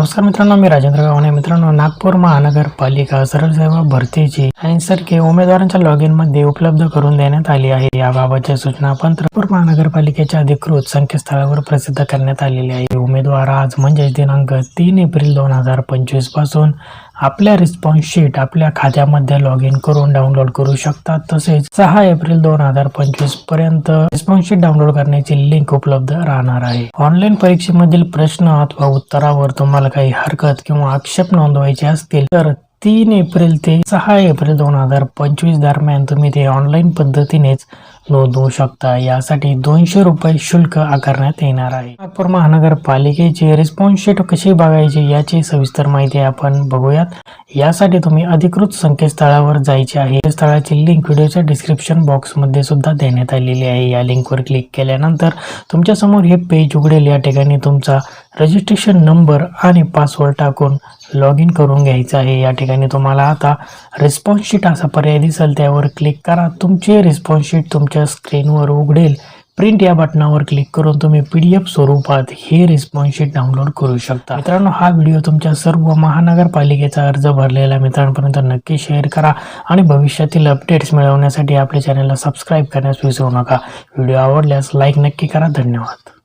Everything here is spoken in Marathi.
नमस्कार मित्रांनो मी राजेंद्र गावणे. मित्रांनो नागपूर महानगरपालिका सरळ सेवा भरतीची ऐंसरखे उमेदवारांच्या लॉगमध्ये उपलब्ध करून देण्यात आली आहे. याबाबतच्या सूचना पण नागपूर महानगरपालिकेच्या अधिकृत संकेतस्थळावर प्रसिद्ध करण्यात आलेली आहे उमेदवार आज म्हणजेच दिनांक तीन एप्रिल दोन हजार पंचवीसपासून आपल्या रिस्पॉन्स शीट आपल्या खात्यामध्ये लॉग इन करून डाउनलोड करू शकतात तसेच सहा एप्रिल दोन हजार पंचवीसपर्यंत रिस्पॉन्स शीट डाउनलोड करण्याची लिंक उपलब्ध राहणार आहे. ऑनलाईन परीक्षेमधील प्रश्न अथवा उत्तरावर तुम्हाला काही हरकत किंवा आक्षेप नोंदवायचे असतील तर तीन एप्रिल ते सहा एप्रिल दोन हजार पंचवीस दरम्यान तुम्ही ते ऑनलाईन पद्धतीनेच नोंदवू शकता. यासाठी दोनशे रुपये शुल्क आकारण्यात येणार आहे. नागपूर महानगरपालिकेची रिस्पॉन्स शीट कशी बघायची याची सविस्तर माहिती आपण बघूयात. यासाठी तुम्ही अधिकृत संकेतस्थळावर जायचे आहे. स्थळाची लिंक व्हिडिओच्या डिस्क्रिप्शन बॉक्समध्ये सुद्धा देण्यात आलेली आहे. या लिंकवर क्लिक केल्यानंतर तुमच्यासमोर हे पेज उघडेल. या ठिकाणी तुमचा रजिस्ट्रेशन नंबर आणि पासवर्ड टाकून लॉग इन करून घ्यायचं आहे. या ठिकाणी तुम्हाला आता रिस्पॉन्स शीट असा पर्याय दिसेल. त्यावर क्लिक करा. तुमचे रिस्पॉन्स शीट तुमच्या स्क्रीनवर उघडेल. प्रिंट या बटनावर क्लिक करून तुम्ही पी डी एफ स्वरूपात हे रिस्पॉन्स शीट डाउनलोड करू शकता. मित्रांनो हा व्हिडिओ तुमच्या सर्व महानगरपालिकेचा अर्ज भरलेला मित्रांपर्यंत नक्की शेअर करा आणि भविष्यातील अपडेट्स मिळवण्यासाठी आपल्या चॅनलला सबस्क्राईब करण्यास विसरू नका. व्हिडिओ आवडल्यास लाईक नक्की करा. धन्यवाद.